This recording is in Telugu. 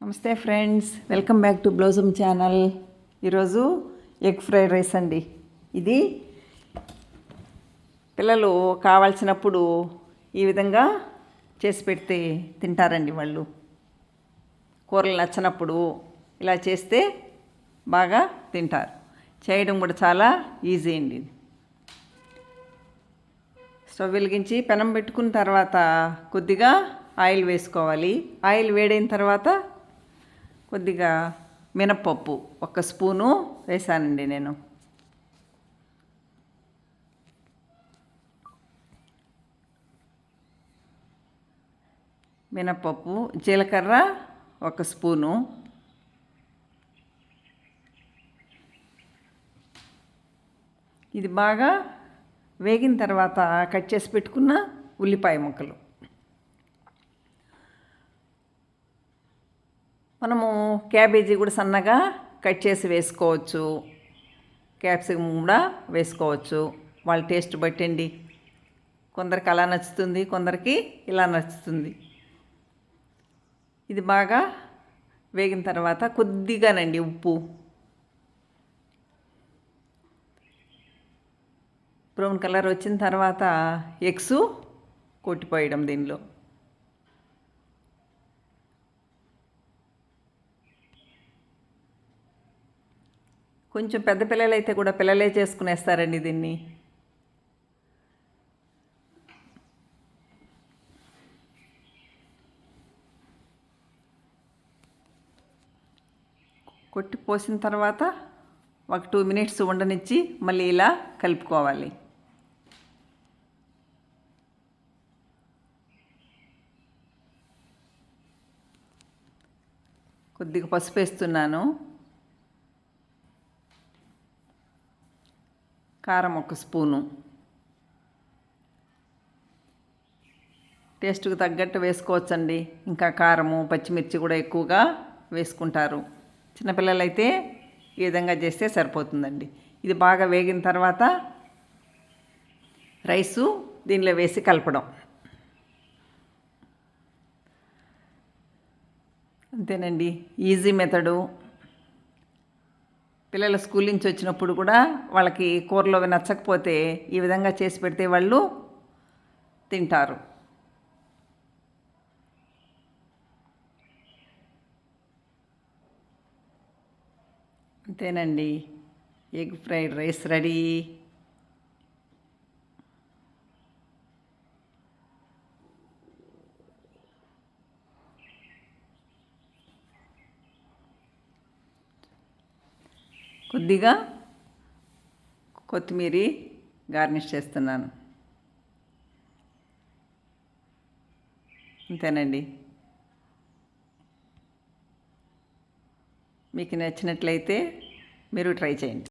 నమస్తే friends welcome back to blossom channel. ఈరోజు ఎగ్ ఫ్రైడ్ రైస్ అండి. ఇది పిల్లలు కావాల్సినప్పుడు ఈ విధంగా చేసి పెడితే తింటారండి వాళ్ళు. కూరలు నచ్చినప్పుడు ఇలా చేస్తే బాగా తింటారు. చేయడం కూడా చాలా ఈజీ అండి స్టవ్ వెలిగించి పెనం పెట్టుకున్న తర్వాత కొద్దిగా ఆయిల్ వేసుకోవాలి. ఆయిల్ వేడైన తర్వాత కొద్దిగా మినప్పప్పు ఒక స్పూను వేసానండి నేను. మినప్పప్పు జీలకర్ర ఒక స్పూను. ఇది బాగా వేగిన తర్వాత కట్ చేసి పెట్టుకున్న ఉల్లిపాయ ముక్కలు. మనము క్యాబేజీ కూడా సన్నగా కట్ చేసి వేసుకోవచ్చు. క్యాప్సికమ్ కూడా వేసుకోవచ్చు. వాళ్ళ టేస్ట్ బట్టండి కొందరికి అలా నచ్చుతుంది కొందరికి ఇలా నచ్చుతుంది. ఇది బాగా వేగిన తర్వాత కొద్దిగానండి ఉప్పు. బ్రౌన్ కలర్ వచ్చిన తర్వాత ఎగ్స్ కొట్టిపోయడం దీనిలో. కొంచెం పెద్ద పిల్లలు అయితే కూడా పిల్లలే చేసుకునేస్తారండి దీన్ని. కొట్టి పోసిన తర్వాత ఒక టూ మినిట్స్ ఉండనిచ్చి మళ్ళీ ఇలా కలుపుకోవాలి. కొద్దిగా పసుపు వేస్తున్నాను కారం ఒక స్పూను. టేస్ట్కి తగ్గట్టు వేసుకోవచ్చండి. ఇంకా కారము పచ్చిమిర్చి కూడా ఎక్కువగా వేసుకుంటారు. చిన్నపిల్లలైతే ఈ విధంగా చేస్తే సరిపోతుందండి. ఇది బాగా వేగిన తర్వాత రైసు దీనిలో వేసి కలపడం. అంతేనండి. Easy method. పిల్లలు స్కూల్ నుంచి వచ్చినప్పుడు కూడా వాళ్ళకి కూరలో నచ్చకపోతే ఈ విధంగా చేసి పెడితే వాళ్ళు తింటారు. అంతేనండి. Egg fried rice ready. కొద్దిగా కొత్తిమీర గార్నిష్ చేస్తున్నాను. అంతేనండి. మీకు నచ్చినట్లయితే మీరు ట్రై చేయండి.